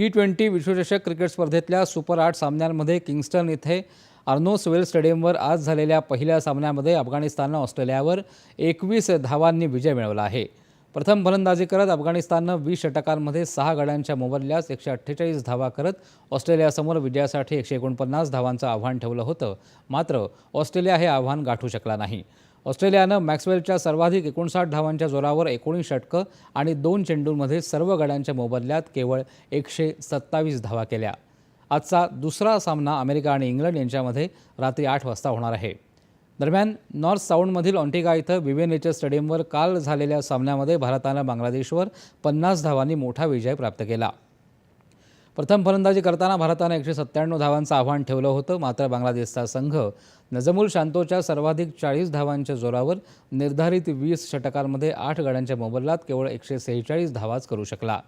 T twenty विश्वचषक cricket स्पर्धेतल्या super आठ सामन्यांमध्ये किंगस्टन इथे अर्नोस वेल स्टेडियमवर आज झालेल्या पहिल्या सामन्यामध्ये अफगाणिस्ताननं ऑस्ट्रेलियावर एकवीस धावांनी विजय मिळवला आहे. प्रथम फलंदाजी करत अफगाणिस्ताननं वीस षटकांमध्ये सहा गड्यांच्या मोबदल्यास एकशे अठ्ठेचाळीस धावा करत ऑस्ट्रेलियासमोर विजयासाठी एकशे एकोणपन्नास धावांचं आव्हान ठेवलं होतं. मात्र ऑस्ट्रेलिया हे आव्हान गाठू शकला नाही. ऑस्ट्रेलियानं मॅक्सवेलच्या सर्वाधिक एकोणसाठ धावांच्या जोरावर एकोणीस षटकं आणि दोन चेंडूंमध्ये सर्व गड्यांच्या मोबदल्यात केवळ एकशे सत्तावीस धावा केल्या. आजचा दुसरा सामना अमेरिका आणि इंग्लंड यांच्यामध्ये रात्री आठ वाजता होणार आहे. दरम्यान नॉर्थ साऊंडमधील ऑन्टिगा इथं विवे नेचर स्टेडियमवर काल झालेल्या सामन्यामध्ये भारतानं बांगलादेशवर पन्नास धावांनी मोठा विजय प्राप्त केला. प्रथम फलंदाजी करताना भारतानं एकशे सत्त्याण्णव धावांचं आव्हान ठेवलं होतं. मात्र बांगलादेशचा संघ नजमुल शांतोच्या सर्वाधिक चाळीस धावांच्या जोरावर निर्धारित वीस षटकांमध्ये आठ गड्यांच्या मोबदलात केवळ एकशे सेहेचाळीस धावाच करू शकला.